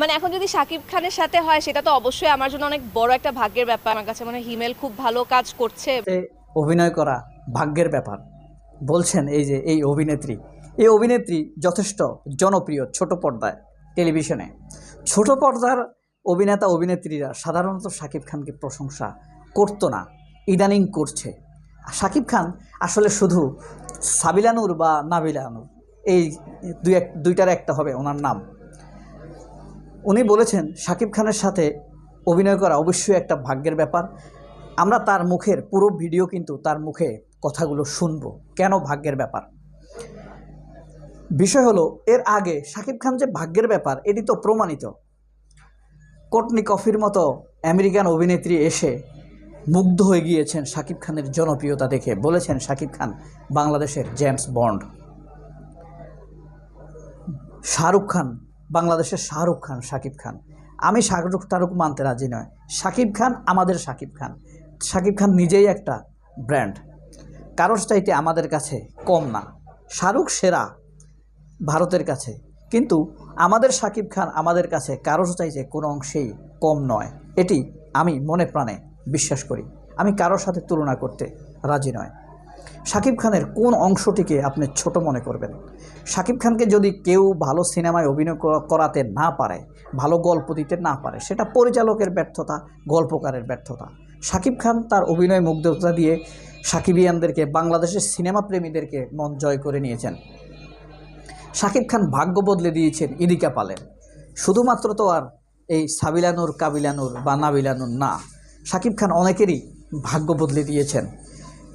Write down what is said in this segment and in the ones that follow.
মানে এখন যদি শাকিব খানের সাথে হয়, সেটা তো অবশ্যই আমার জন্য অনেক বড় একটা ভাগ্যের ব্যাপার। আমার কাছে মনে হিমেল খুব ভালো কাজ করছে। অভিনয় করা ভাগ্যের ব্যাপার। বলছেন এই যে এই অভিনেত্রী। এই অভিনেত্রী যথেষ্ট জনপ্রিয় ছোট পর্দায় টেলিভিশনে। ছোট পর্দার অভিনেতা, অভিনেত্রীরা সাধারণত শাকিব খানকে প্রশংসা করতো না, ইদানিং করছে। শাকিব খান আসলে শুধু সাবিলানুর বা নাবিলানুর, এই দুই এক, দুইটার একটা হবে ওনার নাম। উনি বলেছেন, শাকিব খানের সাথে অভিনয় করা অবশ্যই একটা ভাগ্যের ব্যাপার। আমরা তার মুখের পুরো ভিডিও কিন্তু তার মুখে কথাগুলো শুনব। কেন ভাগ্যের ব্যাপার? বিষয় হলো, এর আগে শাকিব খান যে ভাগ্যের ব্যাপার, এটি তো প্রমাণিত। কটনি কফির মতো আমেরিকান অভিনেত্রী এসে মুগ্ধ হয়ে গিয়েছেন শাকিব খানের জনপ্রিয়তা দেখে। বলেছেন শাকিব খান বাংলাদেশের জেমস বন্ড। শাহরুখ খান বাংলাদেশের শাহরুখ খান শাকিব খান। আমি শাহরুখ টারুক মানতে রাজি নয়। শাকিব খান আমাদের শাকিব খান। শাকিব খান নিজেই একটা ব্র্যান্ড। কারোর চাইতে আমাদের কাছে কম না। শাহরুখ সেরা ভারতের কাছে। কিন্তু আমাদের শাকিব খান আমাদের কাছে কারোর চাইতে কোনো অংশেই কম নয়। এটি আমি মনে প্রাণে বিশ্বাস করি। আমি কারোর সাথে তুলনা করতে রাজি নয়। শাকিব খানের কোন অংশটিকে আপনি ছোট মনে করবেন? শাকিব খানকে যদি কেউ ভালো সিনেমায় অভিনয় করাতে না পারে, ভালো গল্প দিতে না পারে, সেটা পরিচালকের ব্যর্থতা, গল্পকারের ব্যর্থতা। শাকিব খান তার অভিনয় মুগ্ধতা দিয়ে সাকিবিয়ানদেরকে, বাংলাদেশের সিনেমা প্রেমীদেরকে মন জয় করে নিয়েছেন। শাকিব খান ভাগ্য বদলে দিয়েছেন ইদিকা পালের। শুধুমাত্র তো আর এই সাবিলানুর, কাবিলানুর বা নাবিলানুর না, শাকিব খান অনেকেরই ভাগ্য বদলে দিয়েছেন।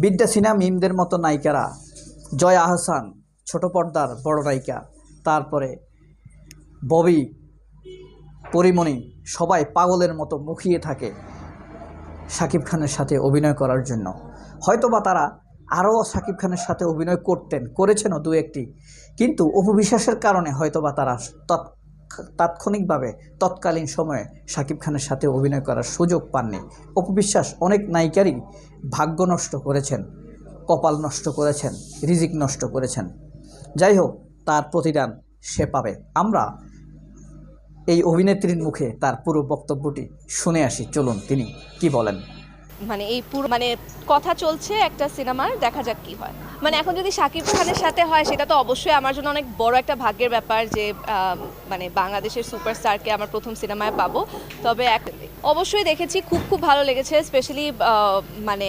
বিদ্যা সিনহা মিমদের মতো নায়িকারা, জয় আহসান ছোট পর্দার বড় নায়িকা, তারপরে ববি, পরিমণি, সবাই পাগলের মতো মুখিয়ে থাকে শাকিব খানের সাথে অভিনয় করার জন্য। হয়তোবা তারা আরও শাকিব খানের সাথে অভিনয় করতেন, করেছেনও দু একটি কিন্তু অপবিশ্বাসের কারণে হয়তোবা তারা তৎ তাৎক্ষণিকভাবে তৎকালীন সময়ে শাকিব খানের সাথে অভিনয় করার সুযোগ পাননি। অপবিশ্বাস অনেক নায়িকারই ভাগ্য নষ্ট করেছেন, কপাল নষ্ট করেছেন, রিজিক নষ্ট করেছেন। যাই হোক, তার প্রতিদান সে পাবে। আমরা এই অভিনেত্রীর মুখে তার পুরো বক্তব্যটি শুনে আসি। চলুন, তিনি কি বলেন? মানে এই পুরো মানে কথা চলছে একটা সিনেমার, দেখা যাক কি হয়। মানে এখন যদি শাকিব খানের সাথে হয়, সেটা তো অবশ্যই আমার জন্য অনেক বড় একটা ভাগ্যের ব্যাপার যে মানে বাংলাদেশের সুপারস্টারকে আমার প্রথম সিনেমায় পাবো। তবে এক অবশ্যই দেখেছি, খুব খুব ভালো লেগেছে স্পেশালি মানে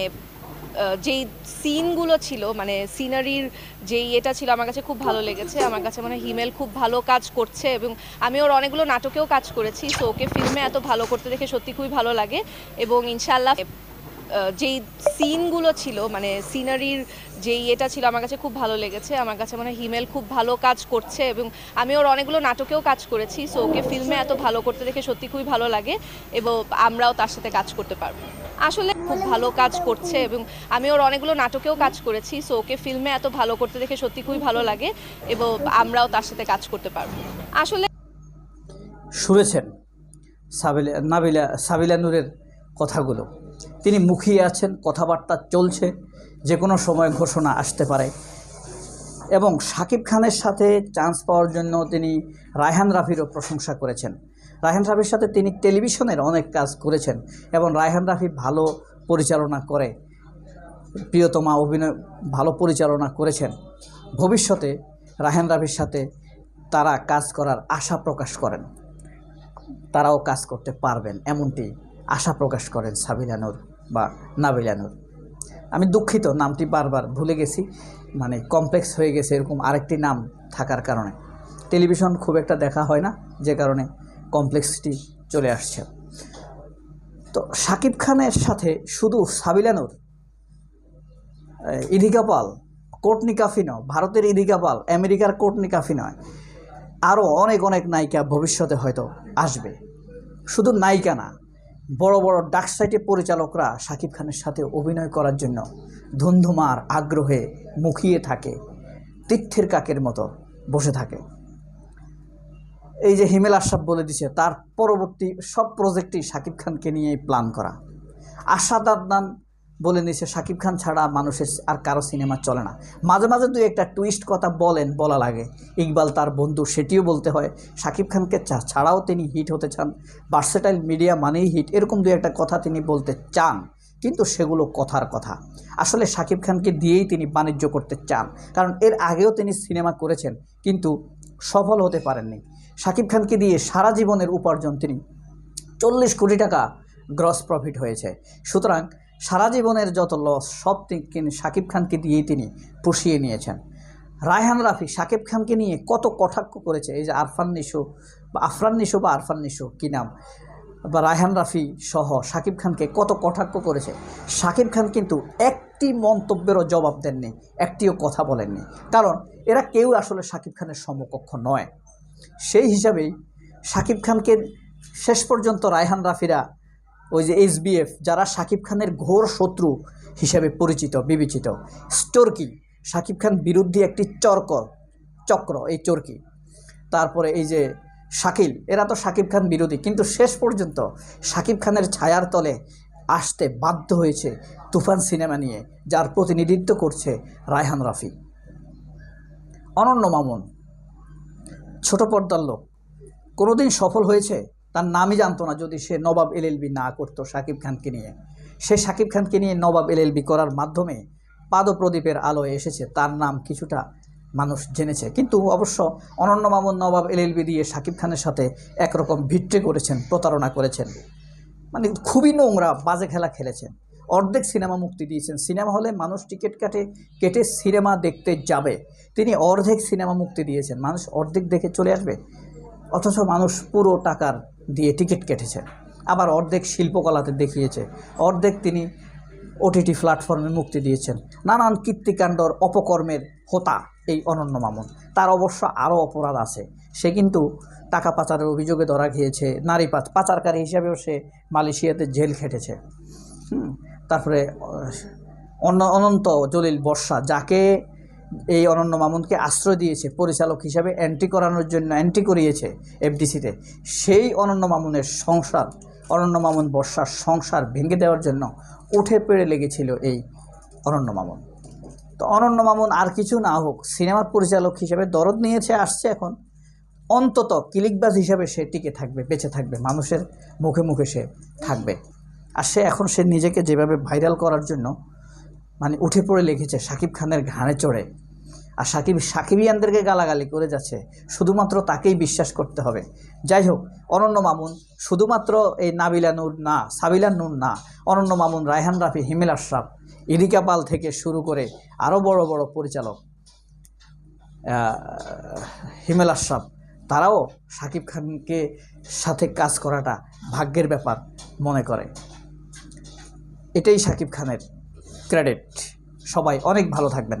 যেই সিনগুলো ছিল মানে সিনারির যেই এটা ছিল, আমার কাছে খুব ভালো লেগেছে। আমার কাছে মনে হিমেল খুব ভালো কাজ করছে এবং আমি ওর অনেকগুলো নাটকেও কাজ করেছি সো ওকে ফিল্মে এত ভালো করতে দেখে সত্যি খুবই ভালো লাগে। এবং ইনশাল্লাহ যেই সিনগুলো ছিল মানে সিনারির যেই এটা ছিল, আমার কাছে খুব ভালো লেগেছে। আমার কাছে মনে হিমেল খুব ভালো কাজ করছে এবং আমি ওর অনেকগুলো নাটকেও কাজ করেছি সো ওকে ফিল্মে এত ভালো করতে দেখে সত্যি খুবই ভালো লাগে এবং আমরাও তার সাথে কাজ করতে পারব। আসলে খুব ভালো কাজ করছে এবং আমি ওর অনেকগুলো নাটকেও কাজ করেছি সো ওকে ফিল্মে এত ভালো করতে দেখে সত্যি খুবই ভালো লাগে এবং আমরাও তার সাথে কাজ করতে পারব। আসলে শুনেছেন সাবিলা, নাবিলা, সাবিলা নূরের কথাগুলো। তিনি মুখিয়ে আছেন, কথাবার্তা চলছে যে কোনো সময় ঘোষণা আসতে পারে। এবং শাকিব খানের সাথে চান্স পাওয়ার জন্য তিনি রায়হান রাফিরও প্রশংসা করেছেন। রায়হান রাফির সাথে তিনি টেলিভিশনের অনেক কাজ করেছেন এবং রায়হান রাফি ভালো পরিচালনা করে, প্রিয়তমা অভিনয় ভালো পরিচালনা করেছেন। ভবিষ্যতে রায়হান রাফির সাথে তারা কাজ করার আশা প্রকাশ করেন। তারাও কাজ করতে পারবেন, এমনটি আশা প্রকাশ করেন সাবিলানুর বা নাবিলানুর আমি দুঃখিত, নামটি বারবার ভুলে গেছি। মানে কমপ্লেক্স হয়ে গেছে এরকম আরেকটি নাম থাকার কারণে। টেলিভিশন খুব একটা দেখা হয় না, যে কারণে কমপ্লেক্সটি চলে আসছে। তো শাকিব খানের সাথে শুধু সাবিলানুর ইদিকা পাল কোর্টনি কাফি নয়, ভারতের ইদিকা পাল, আমেরিকার কোর্টনি কাফি নয়, আরও অনেক অনেক নায়িকা ভবিষ্যতে হয়তো আসবে। শুধু নায়িকা না বড় বড় ডাক সাইটে পরিচালকরা শাকিব খানের সাথে অভিনয় করার জন্য ধুন্ধুমার আগ্রহে মুখিয়ে থাকে তীর্থের কাকের মতো বসে থাকে। এই যে হিমেল আশরাফ বলে দিছে, তার পরবর্তী সব প্রজেক্টই শাকিব খানকে নিয়েই প্ল্যান করা। আশাদ আদনান বলে নিছে, শাকিব খান ছাড়া মানুষের আর কারও সিনেমা চলে না। মাঝে মাঝে দুই একটা টুইস্ট কথা বলেন, বলা লাগে। ইকবাল তার বন্ধু, সেটিও বলতে হয়, শাকিব খানকে ছাড়াও তিনি হিট হতে চান। ভার্সেটাইল মিডিয়া মানেই হিট এরকম দুই একটা কথা তিনি বলতে চান, কিন্তু সেগুলো কথার কথা। আসলে শাকিব খানকে দিয়েই তিনি বাণিজ্য করতে চান, কারণ এর আগেও তিনি সিনেমা করেছেন, কিন্তু সফল হতে পারেননি। শাকিব খানকে দিয়ে সারা জীবনের উপার্জন তিনি চল্লিশ কোটি টাকা গ্রস প্রফিট হয়েছে। সুতরাং সারা জীবনের যত লস সব তিনি শাকিব খানকে দিয়েই তিনি পুষিয়ে নিয়েছেন। রায়হান রাফি শাকিব খানকে নিয়ে কত কটাক্ষ করেছে, এই যে আরফান নিশো বা আফরান নিশো বা আরফান নিশো কী নাম? বা রায়হান রাফি সহ শাকিব খানকে কত কটাক্ষ করেছে। শাকিব খান কিন্তু একটি মন্তব্যেরও জবাব দেননি, একটিও কথা বলেননি। কারণ এরা কেউ আসলে শাকিব খানের সমকক্ষ নয়। সেই হিসাবেই শাকিব খানকে শেষ পর্যন্ত রায়হান রাফিরা ওই যে এসবিএফ, যারা শাকিব খানের ঘোর শত্রু হিসেবে পরিচিত, বিবেচিত। স্টোরকি শাকিব খান বিরুদ্ধে একটি চর্ক চক্র, এই চরকি। তারপরে এই যে শাকিল, এরা তো শাকিব খান বিরোধী, কিন্তু শেষ পর্যন্ত শাকিব খানের ছায়ার তলে আসতে বাধ্য হয়েছে তুফান সিনেমা নিয়ে, যার প্রতিনিধিত্ব করছে রায়হান রাফি। অনন্য মামুন, ছোট পর্দার লোক, কোনোদিন সফল হয়েছে? তার নামই জানতো না যদি সে নবাব এলএলবি না করতো সাকিব খানকে নিয়ে। সে শাকিব খানকে নিয়ে নবাব এলএলবি করার মাধ্যমে পাদপ্রদীপের আলোয় এসেছে। তার নাম কিছুটা মানুষ জেনেছে। কিন্তু অবশ্য অনন্য মামুন নবাব এলএলবি দিয়ে শাকিব খানের সাথে একরকম ভিট্রে করেছেন, প্রতারণা করেছেন। মানে খুবই নোংরা, বাজে খেলা খেলেছেন। অর্ধেক সিনেমা মুক্তি দিয়েছেন। সিনেমা হলে মানুষ টিকিট কাটে, কেটে সিনেমা দেখতে যাবে। তিনি অর্ধেক সিনেমা মুক্তি দিয়েছেন। মানুষ অর্ধেক দেখে চলে আসবে। অথচ মানুষ পুরো টাকার দিয়ে টিকিট কেটেছে। আবার অর্ধেক শিল্পকলাতে দেখিয়েছে। অর্ধেক তিনি ওটিটি প্ল্যাটফর্মে মুক্তি দিয়েছেন। নানান কীর্তিকাণ্ডর অপকর্মের হোতা এই অনন্য মামুন। তার অবশ্য আরও অপরাধ আছে। সে কিন্তু টাকা পাচারের অভিযোগে ধরা খেয়েছে নারী পাচ, পাচারকারী হিসাবেও সে মালয়েশিয়াতে জেল খেটেছে। তারপরে অন্য অনন্ত জলিল বর্ষা, যাকে এই অনন্য মামুনকে আশ্রয় দিয়েছে পরিচালক হিসাবে অ্যান্টি করানোর জন্য অ্যান্টি করিয়েছে এফডিসিতে সেই অনন্য মামুনের সংসার, অনন্য মামুন বর্ষার সংসার ভেঙে দেওয়ার জন্য উঠে পেড়ে লেগেছিল এই অনন্য মামুন। তো অনন্য মামুন আর কিছু না হোক, সিনেমার পরিচালক হিসেবে দরদ নিয়েছে, আসছে এখন। অন্তত ক্লিকবাজ হিসাবে সে টিকে থাকবে, বেঁচে থাকবে, মানুষের মুখে মুখে সে থাকবে। আর সে এখন সে নিজেকে যেভাবে ভাইরাল করার জন্য মানে উঠে পড়ে লেগেছে সাকিব খানের ঘাড়ে চড়ে আর সাকিব সাকিবিয়ানদেরকে গালাগালি করে যাচ্ছে। শুধুমাত্র তাকেই বিশ্বাস করতে হবে। যাই হোক, অনন্য মামুন শুধুমাত্র এই নাবিলা নূর না, সাবিলা নূর না, অনন্য মামুন রায়হান রাফি, হিমেল আশরাফ ইরিকা পাল থেকে শুরু করে আরও বড় বড় পরিচালক হিমেল আশরাফ, তারাও সাকিব খানকে সাথে কাজ করাটা ভাগ্যের ব্যাপার মনে করে। এটাই সাকিব খানের ক্রেডিট। সবাই অনেক ভালো থাকবেন।